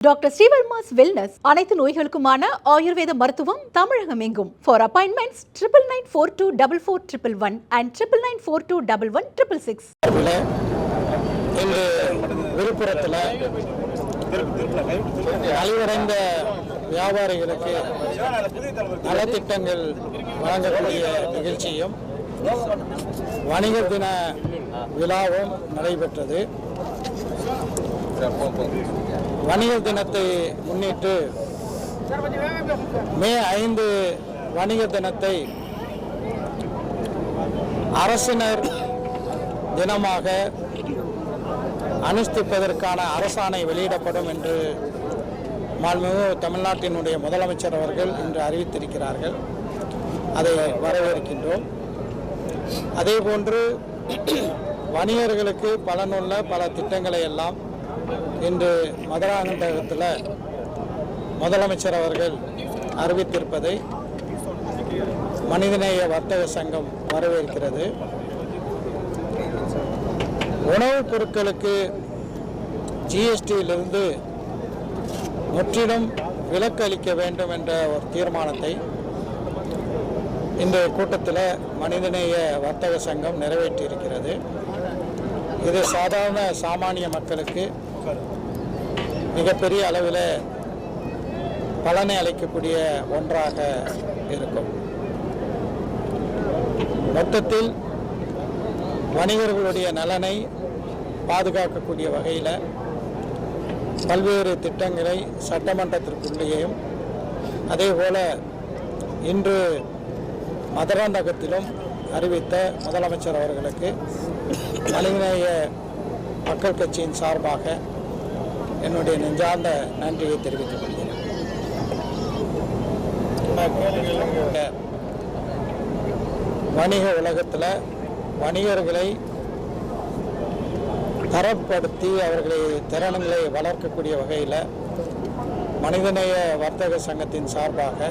Doctor Srivarma's wellness அனைத்து நோய்களுக்குமான ஆயுர்வேத மருத்துவம் தமிழகம் எங்கும் for appointments triple nine four two double four triple one and triple nine four two double one triple six இன்று விழுப்புரத்தில் அழிவடைந்த வியாபாரிகளுக்கு நலத்திட்டங்கள் வழங்கக்கூடிய நிகழ்ச்சியும் வணிகர் தின விழாவும் நடைபெற்றது. வணிகர் தினத்தை முன்னிட்டு மே ஐந்து வணிக தினத்தை அரசினர் தினமாக அனுஷ்டிப்பதற்கான அரசாணை வெளியிடப்படும் என்று மாண்புமிகு தமிழ்நாட்டினுடைய முதலமைச்சர் அவர்கள் இன்று அறிவித்திருக்கிறார்கள். அதை வரவேற்கின்றோம். அதேபோன்று வணிகர்களுக்கு பலனுள்ள பல திட்டங்களை எல்லாம் இன்று மதுராந்தகத்தில் முதலமைச்சர் அவர்கள் அறிவித்திருப்பதை மனிதநேய வர்த்தக சங்கம் வரவேற்கிறது. உணவுப் பொருட்களுக்கு ஜிஎஸ்டியிலிருந்து முற்றிலும் விலக்கு அளிக்க வேண்டும் என்ற ஒரு தீர்மானத்தை இந்த கூட்டத்தில் மனிதநேய வர்த்தக சங்கம் நிறைவேற்றியிருக்கிறது. இது சாதாரண சாமானிய மக்களுக்கு மிகப்பெரிய அளவில் பலனை அளிக்கக்கூடிய ஒன்றாக இருக்கும். மொத்தத்தில் வணிகர்களுடைய நலனை பாதுகாக்கக்கூடிய வகையில் பல்வேறு திட்டங்களை சட்டமன்றத்திற்குள்ளேயும் அதேபோல இன்று மதுராந்தகத்திலும் அறிவித்த முதலமைச்சர் அவர்களுக்கு மனிதநேய மக்கள் கட்சியின் சார்பாக என்னுடைய நெஞ்சார்ந்த நன்றியை தெரிவித்துக் கொள்கிறேன். வணிக உலகத்தில் வணிகர்களை தரப்படுத்தி அவர்களை திறன்களை வளர்க்கக்கூடிய வகையில் மனிதநேய வர்த்தக சங்கத்தின் சார்பாக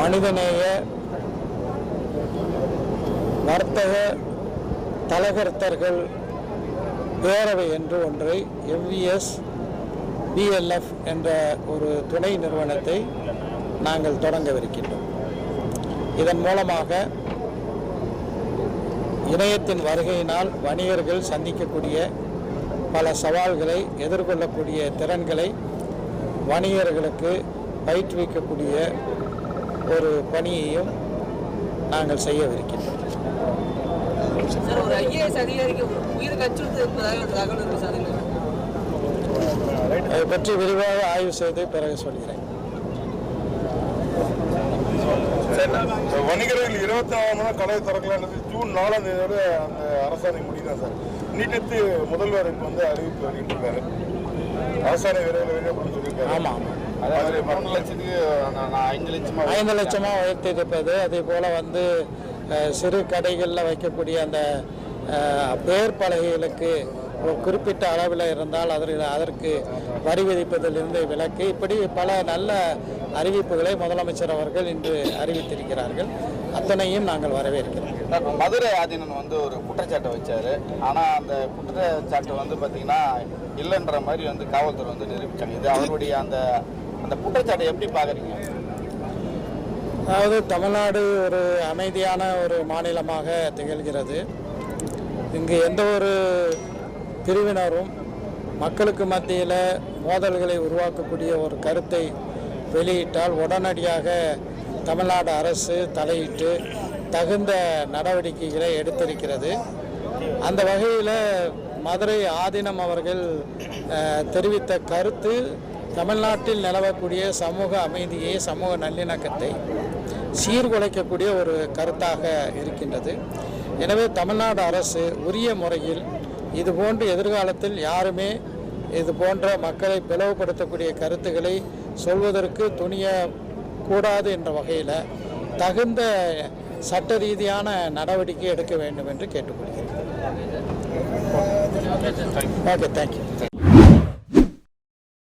மனிதநேய வர்த்தக தலகர்த்தர்கள் பேரவை என்று ஒன்றை எவ்விஎஸ் பிஎல்எஃப் என்ற ஒரு துணை நிறுவனத்தை நாங்கள் தொடங்கவிருக்கின்றோம். இதன் மூலமாக இணையத்தின் வருகையினால் வணிகர்கள் சந்திக்கக்கூடிய பல சவால்களை எதிர்கொள்ளக்கூடிய திறன்களை வணிகர்களுக்கு பயிற்றுவிக்கக்கூடிய ஒரு பணியையும் நாங்கள் செய்யவிருக்கின்றோம். சார் ஒரு ஐஏஎஸ் அதிகாரிக்கு உயிருக்கு அச்சுறுத்தல் இருப்பதாக ஒரு தகவல் இருக்கு சார் இதுல. அதை பற்றி விரிவாக ஆய்வு செய்து பிறகு சொல்கிறேன். வணிகர்கள் இருபத்தி நாலாம் நாள் கடை திறக்கலான்றது ஜூன் நாலாம் தேதியோட அந்த அரசாணை முடிதான் சார்? நீட்டத்து முதல்வர் இப்போ வந்து அறிவிப்பு வெளியிட்டிருக்காரு. அரசாணை விரைவில் வெளியிடப்படும் சொல்லியிருக்காரு. ஆமாம் அதாவது மூணு லட்சத்துக்கு ஐந்து லட்சமா ஐந்து லட்சமாக உயர்த்தியிருப்பது. அதே போல் வந்து சிறு கடைகளில் வைக்கக்கூடிய அந்த பேர் பலகைகளுக்கு ஒரு குறிப்பிட்ட அளவில் இருந்தால் அதற்கு அதற்கு வரி விதிப்பதிலிருந்து விலக்கு. இப்படி பல நல்ல அறிவிப்புகளை முதலமைச்சர் அவர்கள் இன்று அறிவித்திருக்கிறார்கள். அத்தனையும் நாங்கள் வரவேற்கிறோம். மதுரை ஆதீனன் வந்து ஒரு குற்றச்சாட்டை வச்சார். ஆனால் அந்த குற்றச்சாட்டு வந்து பார்த்திங்கன்னா இல்லைன்ற மாதிரி வந்து காவல்துறை வந்து நிரூபித்தாங்க இது அவருடைய அந்த அந்த குற்றச்சாட்டை எப்படி பார்க்குறீங்க அதாவது தமிழ்நாடு ஒரு அமைதியான ஒரு மாநிலமாக திகழ்கிறது. இங்கு எந்த ஒரு பிரிவினரும் மக்களுக்கு மத்தியில் மோதல்களை உருவாக்கக்கூடிய ஒரு கருத்தை வெளியிட்டால் உடனடியாக தமிழ்நாடு அரசு தலையிட்டு தகுந்த நடவடிக்கைகளை எடுத்திருக்கிறது. அந்த வகையில் மதுரை ஆதீனம் அவர்கள் தெரிவித்த கருத்து தமிழ்நாட்டில் நிலவக்கூடிய சமூக அமைதியை சமூக நல்லிணக்கத்தை சீர்குலைக்கக்கூடிய ஒரு கருத்தாக இருக்கின்றது. எனவே தமிழ்நாடு அரசு உரிய முறையில் இது போன்று எதிர்காலத்தில் யாருமே இது போன்ற மக்களை பிளவுபடுத்தக்கூடிய கருத்துக்களை சொல்வதற்கு துணிய கூடாது என்ற வகையில் தகுந்த சட்ட ரீதியான நடவடிக்கை எடுக்க வேண்டும் என்று கேட்டுக்கொள்கிறேன். Okay thank you